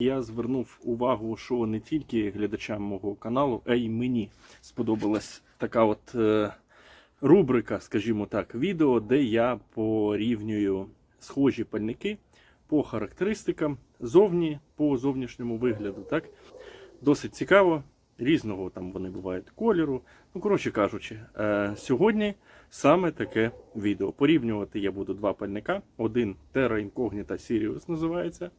Я звернув увагу, що не тільки глядачам мого каналу, а й мені сподобалась така от е, рубрика, скажімо так, відео, де я порівнюю схожі пальники по характеристикам зовні, по зовнішньому вигляду. Так? Досить цікаво. Різного там вони бувають кольору. Ну, коротше кажучи, е, сьогодні саме таке відео. Порівнювати я буду два пальника. Один Terra Incognita Sirius називається,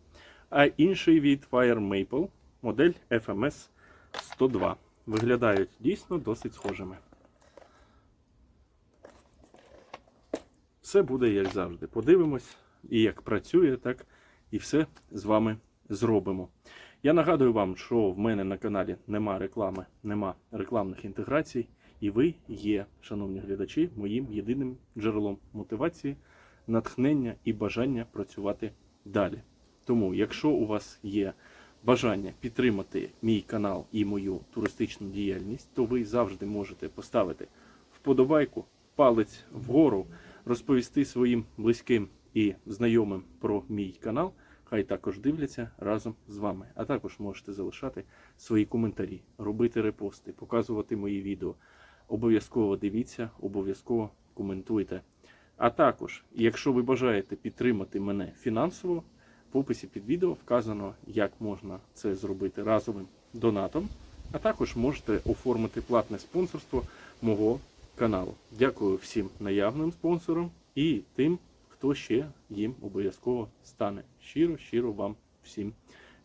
а інший від Fire Maple, модель FMS 102. Виглядають дійсно досить схожими. Все буде як завжди. Подивимось, і як працює, так і все з вами зробимо. Я нагадую вам, що в мене на каналі нема реклами, нема рекламних інтеграцій, і ви є, шановні глядачі, моїм єдиним джерелом мотивації, натхнення і бажання працювати далі. Тому, якщо у вас є бажання підтримати мій канал і мою туристичну діяльність, то ви завжди можете поставити вподобайку, палець вгору, розповісти своїм близьким і знайомим про мій канал. Хай також дивляться разом з вами. А також можете залишати свої коментарі, робити репости, показувати мої відео. Обов'язково дивіться, обов'язково коментуйте. А також, якщо ви бажаєте підтримати мене фінансово, в описі під відео вказано, як можна це зробити разовим донатом. А також можете оформити платне спонсорство мого каналу. Дякую всім наявним спонсорам і тим, хто ще їм обов'язково стане. Щиро, щиро вам всім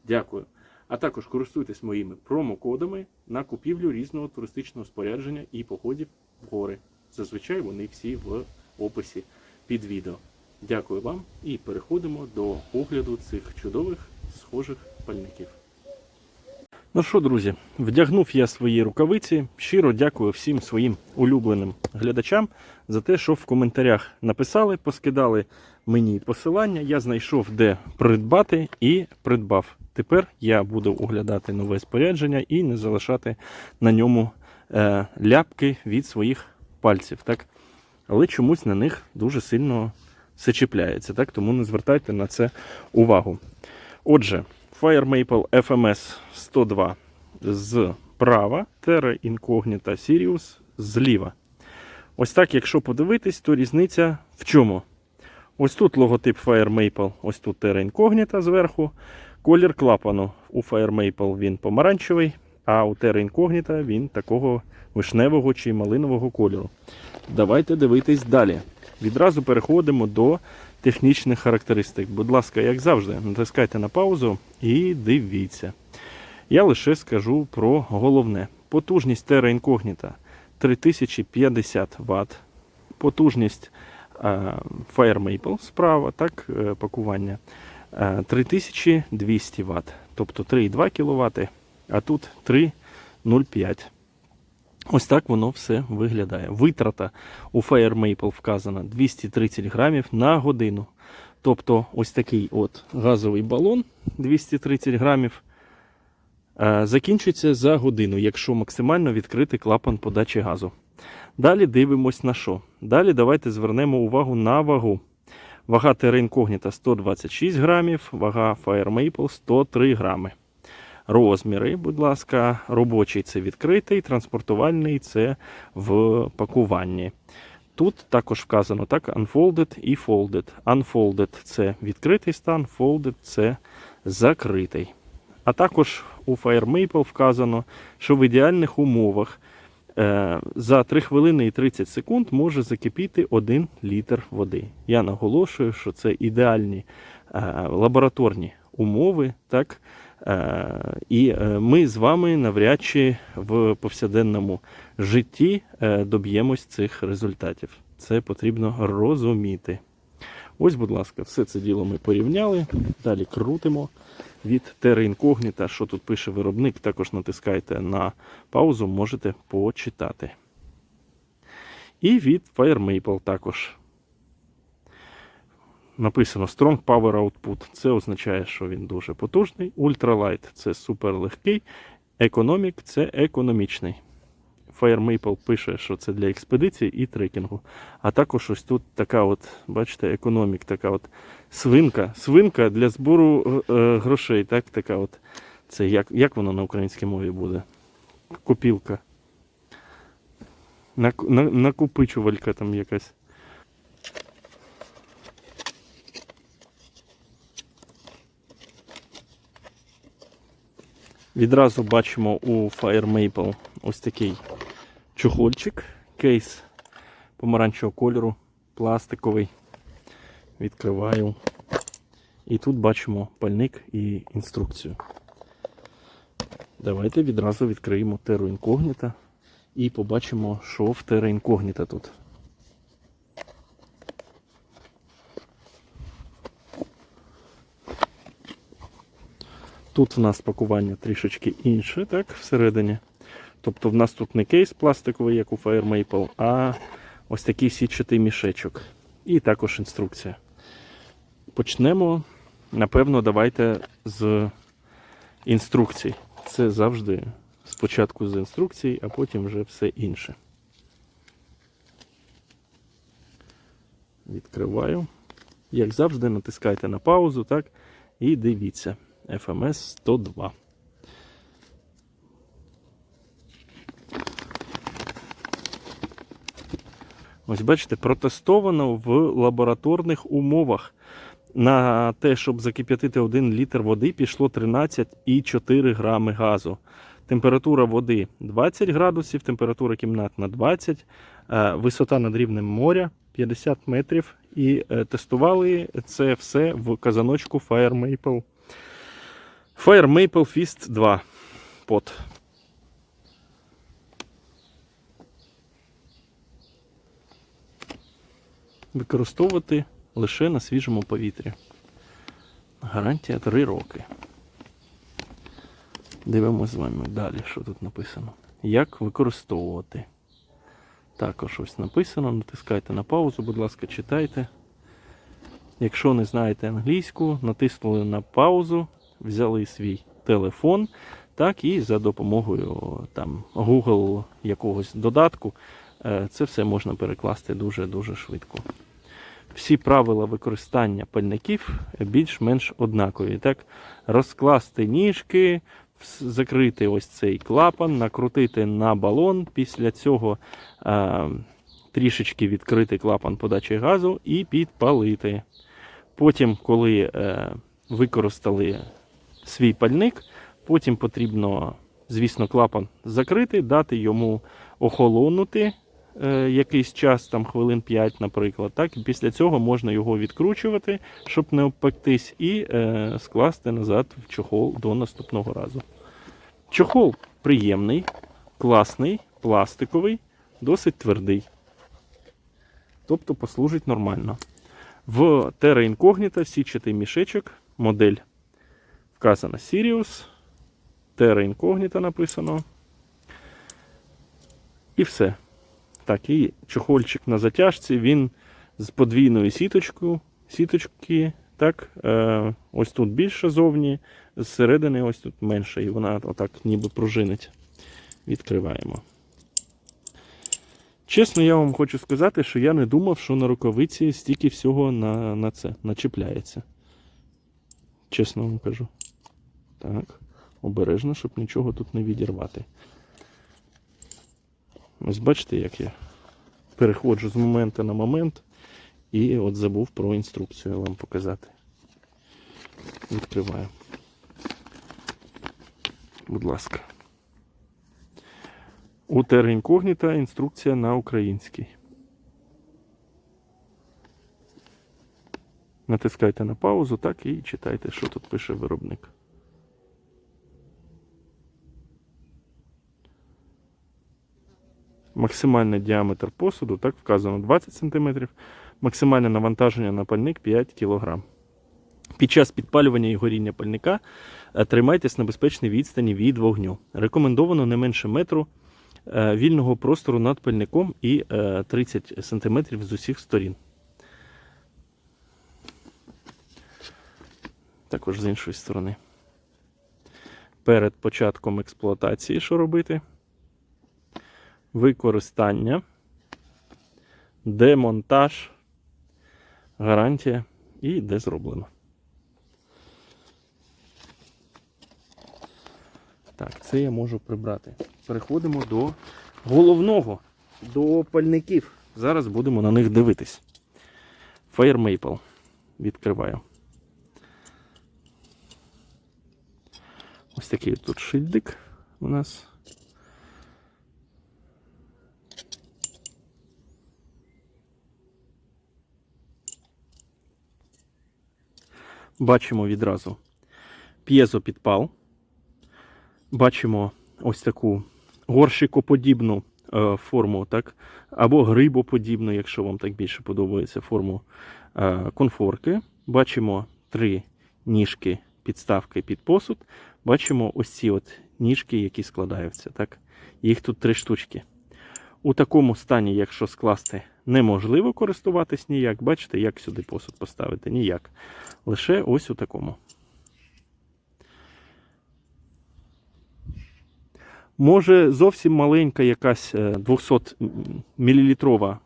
дякую. А також користуйтесь моїми промокодами на купівлю різного туристичного спорядження і походів в гори. Зазвичай вони всі в описі під відео. Дякую вам і переходимо до огляду цих чудових схожих пальників. Ну що, друзі, вдягнув я свої рукавиці. Щиро дякую всім своїм улюбленим глядачам за те, що в коментарях написали, поскидали мені посилання. Я знайшов, де придбати і придбав. Тепер я буду оглядати нове спорядження і не залишати на ньому е, ляпки від своїх пальців. Так? Але чомусь на них дуже сильно все чіпляється. Так? Тому не звертайте на це увагу. Отже, Fire Maple FMS 102 зправа, Terra Incognita Sirius зліва. Ось так, якщо подивитись, то різниця в чому? Ось тут логотип Fire Maple, ось тут Terra Incognita зверху. Колір клапану у Fire Maple він помаранчевий, а у Terra Incognita він такого вишневого чи малинового кольору. Давайте дивитись далі. Відразу переходимо до технічних характеристик. Будь ласка, як завжди, натискайте на паузу і дивіться. Я лише скажу про головне. Потужність Terra Incognita 3050 Вт. Потужність е, Fire Maple справа, так, е, пакування е, 3200 Вт. Тобто 3,2 кВт, а тут 3,05. Ось так воно все виглядає. Витрата у Fire Maple вказана 230 грамів на годину. Тобто, ось такий от газовий балон 230 грамів е, закінчується за годину, якщо максимально відкрити клапан подачі газу. Далі дивимось на що. Далі давайте звернемо увагу на вагу. Вага Incognita 126 грамів, вага Fire Maple 103 грами. Розміри, будь ласка, робочий це відкритий, транспортувальний це в пакуванні. Тут також вказано так: unfolded і folded. Unfolded це відкритий стан, folded це закритий. А також у Fire Maple вказано, що в ідеальних умовах е, за 3 хвилини і 30 секунд може закипіти 1 літр води. Я наголошую, що це ідеальні е, лабораторні умови. так, І е, ми з вами навряд чи в повсякденному житті е, доб'ємось цих результатів. Це потрібно розуміти. Ось, будь ласка, все це діло ми порівняли. Далі крутимо від Terra Incognita, що тут пише виробник. Також натискайте на паузу, можете почитати. І від Fire також написано Strong Power Output. Це означає, що він дуже потужний. Ultralight це суперлегкий. Economic це економічний. Fire Maple пише, що це для експедиції і трекінгу. А також ось тут така от, бачите, економік, така от свинка. Свинка для збору е, грошей. Так, така от. Це як, як воно на українській мові буде? Копілка. Нак- Накопичувалька там якась. Відразу бачимо у Fire Maple ось такий чохольчик, кейс помаранчевого кольору, пластиковий. Відкриваю. І тут бачимо пальник і інструкцію. Давайте відразу відкриємо Terra Incognita і побачимо, що в Terra Incognita тут. Тут в нас пакування трішечки інше, так, всередині. Тобто в нас тут не кейс пластиковий, як у Fire Maple, а ось такий сітчатий мішечок. І також інструкція. Почнемо, напевно, давайте з інструкцій. Це завжди спочатку з інструкцій, а потім вже все інше. Відкриваю. Як завжди, натискайте на паузу, так? І дивіться. FMS 102. Ось бачите, протестовано в лабораторних умовах. На те, щоб закип'ятити 1 літр води, пішло 13,4 грами газу. Температура води 20 градусів, температура кімнатна 20, е, висота над рівнем моря 50 метрів. І е, тестували це все в казаночку Fire Maple. Fire Maple Fist 2 пот. Використовувати лише на свіжому повітрі. Гарантія 3 роки. Дивимось з вами далі, що тут написано. Як використовувати. Також ось написано. Натискайте на паузу, будь ласка, читайте. Якщо не знаєте англійську, натиснули на паузу, взяли свій телефон, так, і за допомогою там, Google якогось додатку е, це все можна перекласти дуже-дуже швидко. Всі правила використання пальників більш-менш однакові. Так? Розкласти ніжки, закрити ось цей клапан, накрутити на балон, після цього е, трішечки відкрити клапан подачі газу і підпалити. Потім, коли е, використали свій пальник, потім потрібно, звісно, клапан закрити, дати йому охолонути е, якийсь час, там хвилин 5, наприклад. Так? І після цього можна його відкручувати, щоб не обпектись, і е, скласти назад в чохол до наступного разу. Чохол приємний, класний, пластиковий, досить твердий. Тобто послужить нормально. В Terra Incognita січатий мішечок, модель вказана Sirius, Terra Incognita написано. І все. Так, і чохольчик на затяжці, він з подвійною сіточкою. Сіточки, так, е, ось тут більше зовні, зсередини ось тут менше, і вона отак ніби пружинить. Відкриваємо. Чесно, я вам хочу сказати, що я не думав, що на рукавиці стільки всього на, на це начіпляється. Чесно вам кажу. Так, обережно, щоб нічого тут не відірвати. Ось бачите, як я переходжу з моменту на момент і от забув про інструкцію вам показати. Відкриваю. Будь ласка. У Terra Incognita інструкція на українській. Натискайте на паузу, так і читайте, що тут пише виробник. Максимальний діаметр посуду, так вказано 20 см, максимальне навантаження на пальник 5 кг. Під час підпалювання і горіння пальника е, тримайтесь на безпечній відстані від вогню. Рекомендовано не менше метру е, вільного простору над пальником і е, 30 см з усіх сторін. Також з іншої сторони. Перед початком експлуатації, що робити? Використання, демонтаж, гарантія і де зроблено. Так, це я можу прибрати. Переходимо до головного, до пальників. Зараз будемо на них дивитись. Fire Maple. Відкриваю. Ось такий тут шильдик у нас. Бачимо відразу п'єзопідпал. Бачимо ось таку горщикоподібну е, форму, так? або грибоподібну, якщо вам так більше подобається форму е, конфорки. Бачимо три ніжки підставки під посуд. Бачимо ось ці от ніжки, які складаються. Так? Їх тут три штучки. У такому стані, якщо скласти, неможливо користуватись ніяк. Бачите, як сюди посуд поставити? Ніяк. Лише ось у такому. Може, зовсім маленька якась 200 мл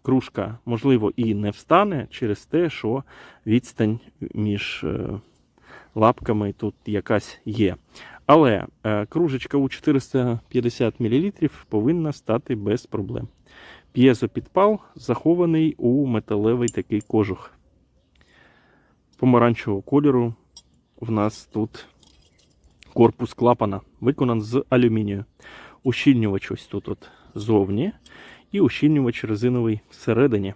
кружка, можливо, і не встане через те, що відстань між е, лапками тут якась є. Але е, кружечка у 450 мл повинна стати без проблем. П'єзопідпал захований у металевий такий кожух. Помаранчевого кольору в нас тут корпус клапана виконан з алюмінію. Ущільнювач ось тут от зовні, і ущільнювач резиновий всередині.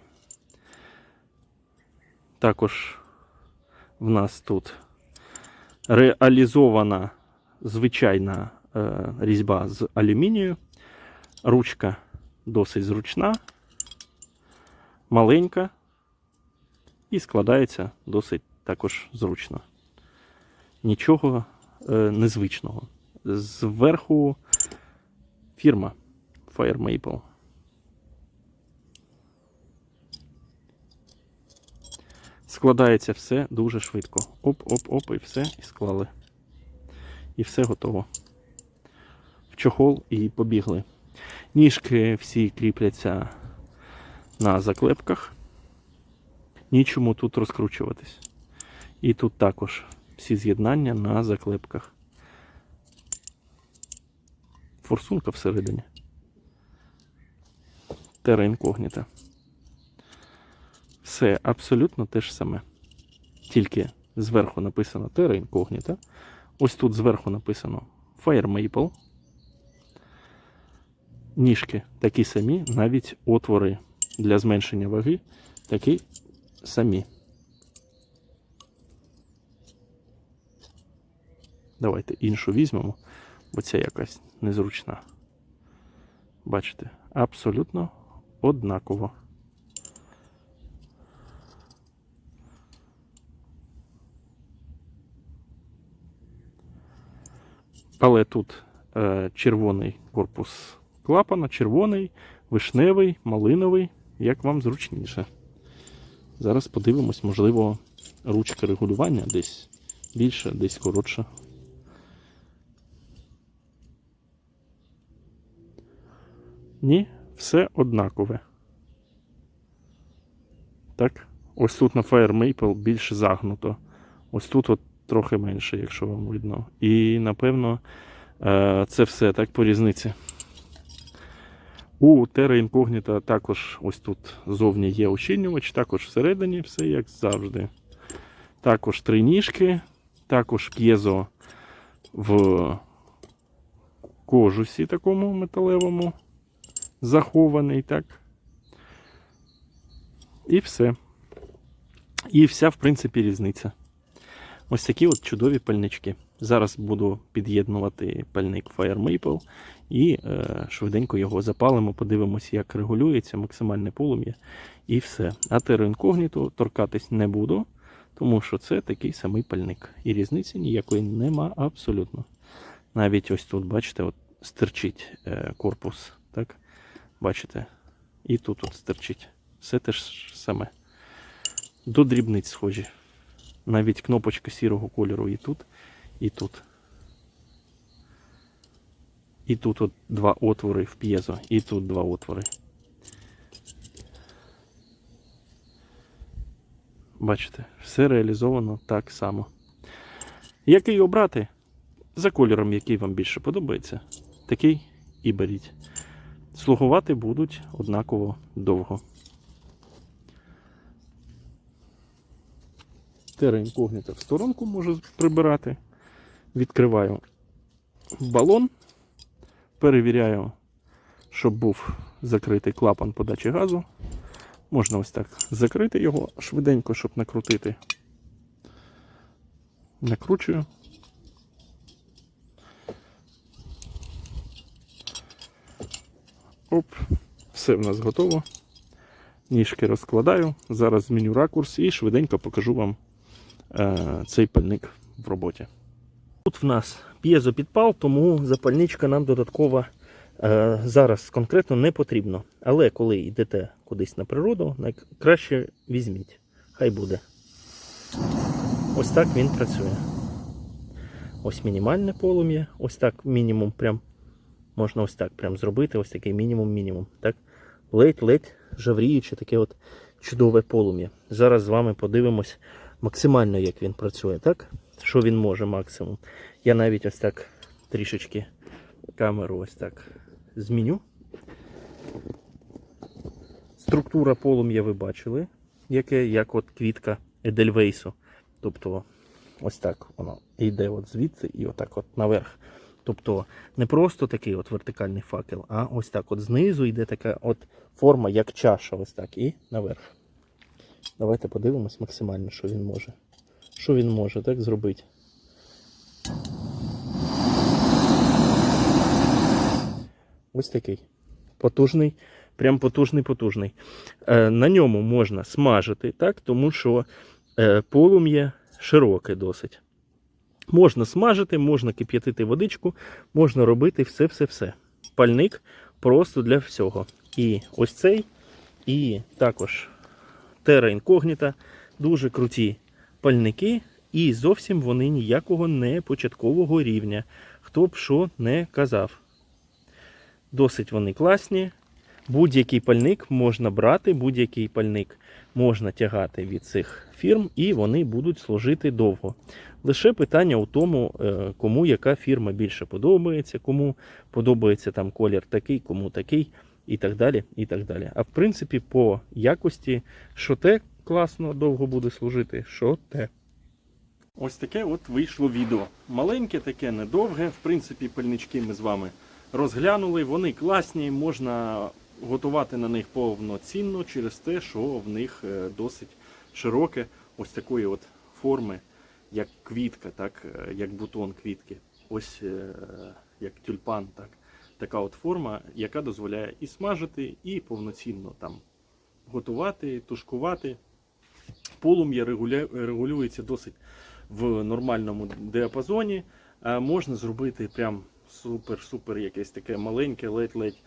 Також в нас тут реалізована звичайна е, різьба з алюмінію. Ручка досить зручна, маленька і складається досить також зручно. Нічого е, незвичного. Зверху фірма Fire Maple. Складається все дуже швидко. Оп-оп-оп, і все, і склали. І все готово. В чохол і побігли. Ніжки всі кріпляться на заклепках. Нічому тут розкручуватись. І тут також всі з'єднання на заклепках. Форсунка всередині. Терра інкогніта. Все абсолютно те ж саме. Тільки зверху написано Terra Incognita. Ось тут зверху написано Fire Maple. Ніжки такі самі, навіть отвори для зменшення ваги такі самі. Давайте іншу візьмемо, бо ця якась незручна. Бачите, абсолютно однаково. Але тут е, червоний корпус клапана, червоний, вишневий, малиновий, як вам зручніше. Зараз подивимось, можливо, ручка регулювання десь більше, десь коротша. Ні, все однакове. Так, ось тут на Fire Maple більше загнуто. Ось тут от трохи менше, якщо вам видно. І напевно е, це все так по різниці. У Terra Incognita також ось тут зовні є ущільнювач, також всередині все як завжди. Також три ніжки, також п'єзо в кожусі такому металевому, захований, так. І все. І вся, в принципі, різниця. Ось такі от чудові пальнички. Зараз буду під'єднувати пальник Fire Maple і е, швиденько його запалимо, подивимося, як регулюється максимальне полум'я і все. А Incognito торкатись не буду, тому що це такий самий пальник. І різниці ніякої нема абсолютно. Навіть ось тут, бачите, от стирчить е, корпус. так? Бачите? І тут от стирчить. Все те ж саме. До дрібниць схожі. Навіть кнопочка сірого кольору і тут, і тут. І тут от два отвори в п'єзо, і тут два отвори. Бачите, все реалізовано так само. Який обрати? За кольором, який вам більше подобається, такий і беріть. Слугувати будуть однаково довго. Тера інкогніта в сторонку можу прибирати. Відкриваю балон, перевіряю, щоб був закритий клапан подачі газу. Можна ось так закрити його швиденько, щоб накрутити. Накручую. Оп, все в нас готово. Ніжки розкладаю. Зараз зміню ракурс і швиденько покажу вам цей пальник в роботі. Тут в нас п'єзопідпал, тому запальничка нам додатково е, зараз конкретно не потрібно. Але коли йдете кудись на природу, найкраще візьміть. Хай буде. Ось так він працює. Ось мінімальне полум'я, ось так мінімум прям можна ось так прям зробити, ось такий мінімум-мінімум. Так? Ледь-ледь жавріюче таке от чудове полум'я. Зараз з вами подивимось максимально, як він працює, так? Що він може максимум. Я навіть ось так трішечки камеру ось так зміню. Структура полум'я ви бачили, яке, як от квітка Едельвейсу. Тобто ось так воно йде от звідси і отак от наверх. Тобто не просто такий от вертикальний факел, а ось так от знизу йде така от форма, як чаша, ось так, і наверх. Давайте подивимось максимально, що він може. Що він може так зробити. Ось такий. Потужний, прям потужний, потужний. Е, на ньому можна смажити, так, тому що е, полум'я широке досить. Можна смажити, можна кип'ятити водичку, можна робити все-все-все. Пальник просто для всього. І ось цей, і також Terra Incognita. Дуже круті пальники, і зовсім вони ніякого не початкового рівня. Хто б що не казав. Досить вони класні. Будь-який пальник можна брати, будь-який пальник можна тягати від цих фірм, і вони будуть служити довго. Лише питання у тому, е, кому яка фірма більше подобається, кому подобається там колір такий, кому такий, і так далі. і так далі. А в принципі, по якості, що те класно довго буде служити, що те. Ось таке от вийшло відео. Маленьке, таке недовге. В принципі, пальнички ми з вами розглянули. Вони класні, можна готувати на них повноцінно через те, що в них е, досить широке ось такої от форми, як квітка, так, е, як бутон квітки. Ось е, як тюльпан, так. Така от форма, яка дозволяє і смажити, і повноцінно там готувати, тушкувати. Полум'я регулюється досить в нормальному діапазоні. Е, Можна зробити прям супер-супер якесь таке маленьке, ледь-ледь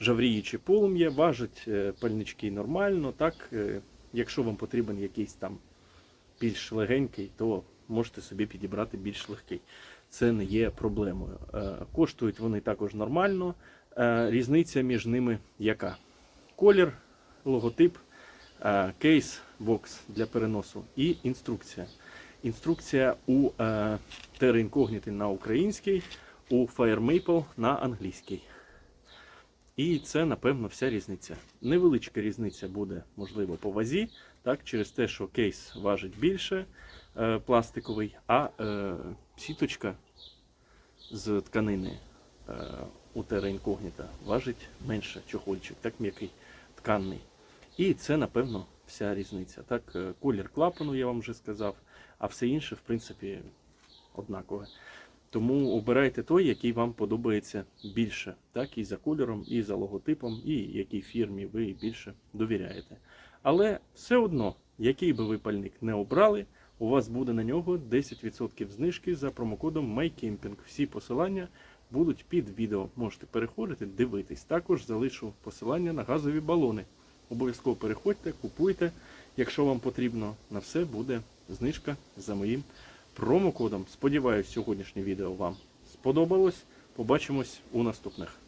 жавріюче полум'я. Важить е, пальнички нормально. Так, Е, якщо вам потрібен якийсь там більш легенький, то можете собі підібрати більш легкий. Це не є проблемою. Е, Коштують вони також нормально. Е, Різниця між ними яка? Колір, логотип, е, кейс, бокс для переносу і інструкція. Інструкція у Terra Incognita на українській, у Fire Maple на англійській. І це, напевно, вся різниця. Невеличка різниця буде, можливо, по вазі, так, через те, що кейс важить більше пластиковий, а сіточка з тканини е, у Terra Incognita важить менше чохольчик, так м'який, тканний. І це, напевно, вся різниця. Так, е, колір клапану, я вам вже сказав, а все інше, в принципі, однакове. Тому обирайте той, який вам подобається більше, так і за кольором, і за логотипом, і якій фірмі ви більше довіряєте. Але все одно, який би ви пальник не обрали, у вас буде на нього 10% знижки за промокодом MyCamping. Всі посилання будуть під відео. Можете переходити, дивитись. Також залишу посилання на газові балони. Обов'язково переходьте, купуйте. Якщо вам потрібно, на все буде знижка за моїм промокодом. Сподіваюсь, сьогоднішнє відео вам сподобалось. Побачимось у наступних.